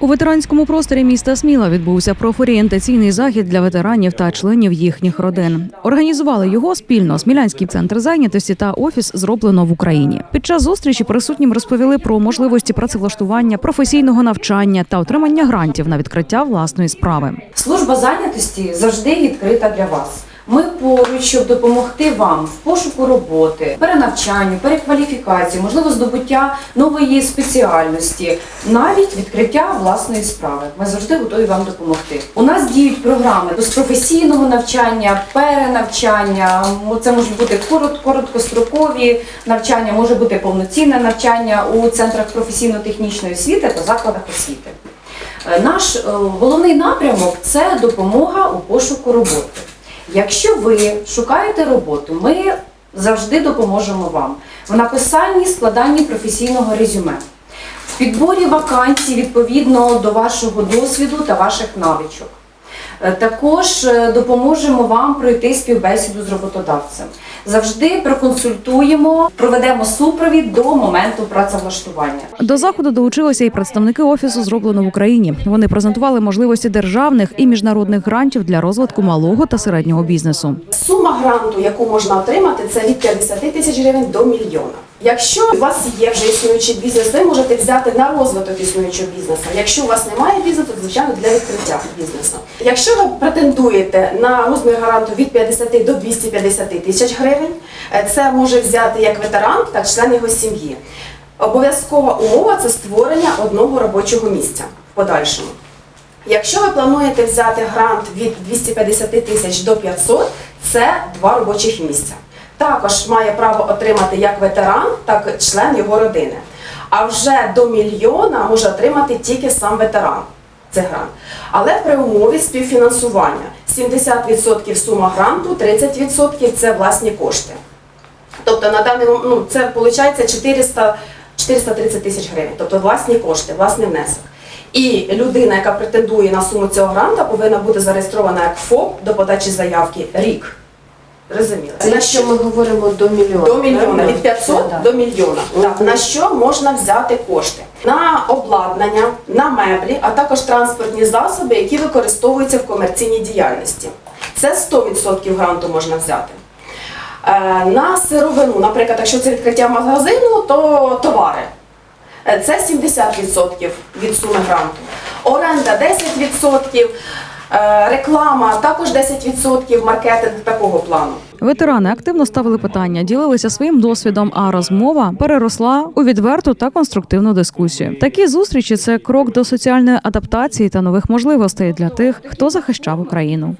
У ветеранському просторі міста Сміла відбувся профорієнтаційний захід для ветеранів та членів їхніх родин. Організували його спільно Смілянський центр зайнятості та офіс зроблено в Україні. Під час зустрічі присутнім розповіли про можливості працевлаштування, професійного навчання та отримання грантів на відкриття власної справи. Служба зайнятості завжди відкрита для вас. Ми поруч, щоб допомогти вам в пошуку роботи, перенавчанню, перекваліфікації, можливо, здобуття нової спеціальності, навіть відкриття власної справи. Ми завжди готові вам допомогти. У нас діють програми з професійного навчання, перенавчання. Це можуть бути короткострокові навчання, може бути повноцінне навчання у центрах професійно-технічної освіти та закладах освіти. Е, Наш е, головний напрямок це допомога у пошуку роботи. Якщо ви шукаєте роботу, ми завжди допоможемо вам в написанні, складанні професійного резюме, в підборі вакансій відповідно до вашого досвіду та ваших навичок. Е, Також е, допоможемо вам пройти співбесіду з роботодавцем. Завжди проконсультуємо, проведемо супровід до моменту працевлаштування. До заходу долучилися і представники офісу зроблено в Україні. Вони презентували можливості державних і міжнародних грантів для розвитку малого та середнього бізнесу. Сума гранту, яку можна отримати, це від 50 тисяч гривень до мільйона. Якщо у вас є вже існуючий бізнес, ви можете взяти на розвиток існуючого бізнесу. Якщо у вас немає бізнесу, то звичайно для відкриття бізнесу. Якщо ви претендуєте на розмір гранту від 50 до 250 тисяч гривень, е, це може взяти як ветеран, так і член його сім'ї. Обов'язкова умова це створення одного робочого місця в подальшому. Якщо ви плануєте взяти грант від 250 тисяч до 500, це два робочих місця. Також має право отримати як ветеран, так і член його родини. А вже до мільйона може отримати тільки сам ветеран. Це грант. Але при умові співфінансування 70% сума гранту, 30% це власні кошти. Тобто на даний мом- ну, це виходить 400, 430 тисяч гривень, тобто власні кошти, власний внесок. І людина, яка претендує на суму цього гранта, повинна бути зареєстрована як ФОП до подачі заявки рік. Розуміло. Це якщо ми говоримо до мільйона. До мільйона, від 500 Да. до мільйона. Так, на що можна взяти кошти? На обладнання, на меблі, а також транспортні засоби, які використовуються в комерційній діяльності. Це 100% гранту можна взяти. Е, На сировину, наприклад, якщо це відкриття магазину, то товари. Е, Це 70% від суми гранту. Оренда 10%, е, реклама також 10%, маркетинг такого плану. Ветерани активно ставили питання, ділилися своїм досвідом, а розмова переросла у відверту та конструктивну дискусію. Такі зустрічі це крок до соціальної адаптації та нових можливостей для тих, хто захищав Україну.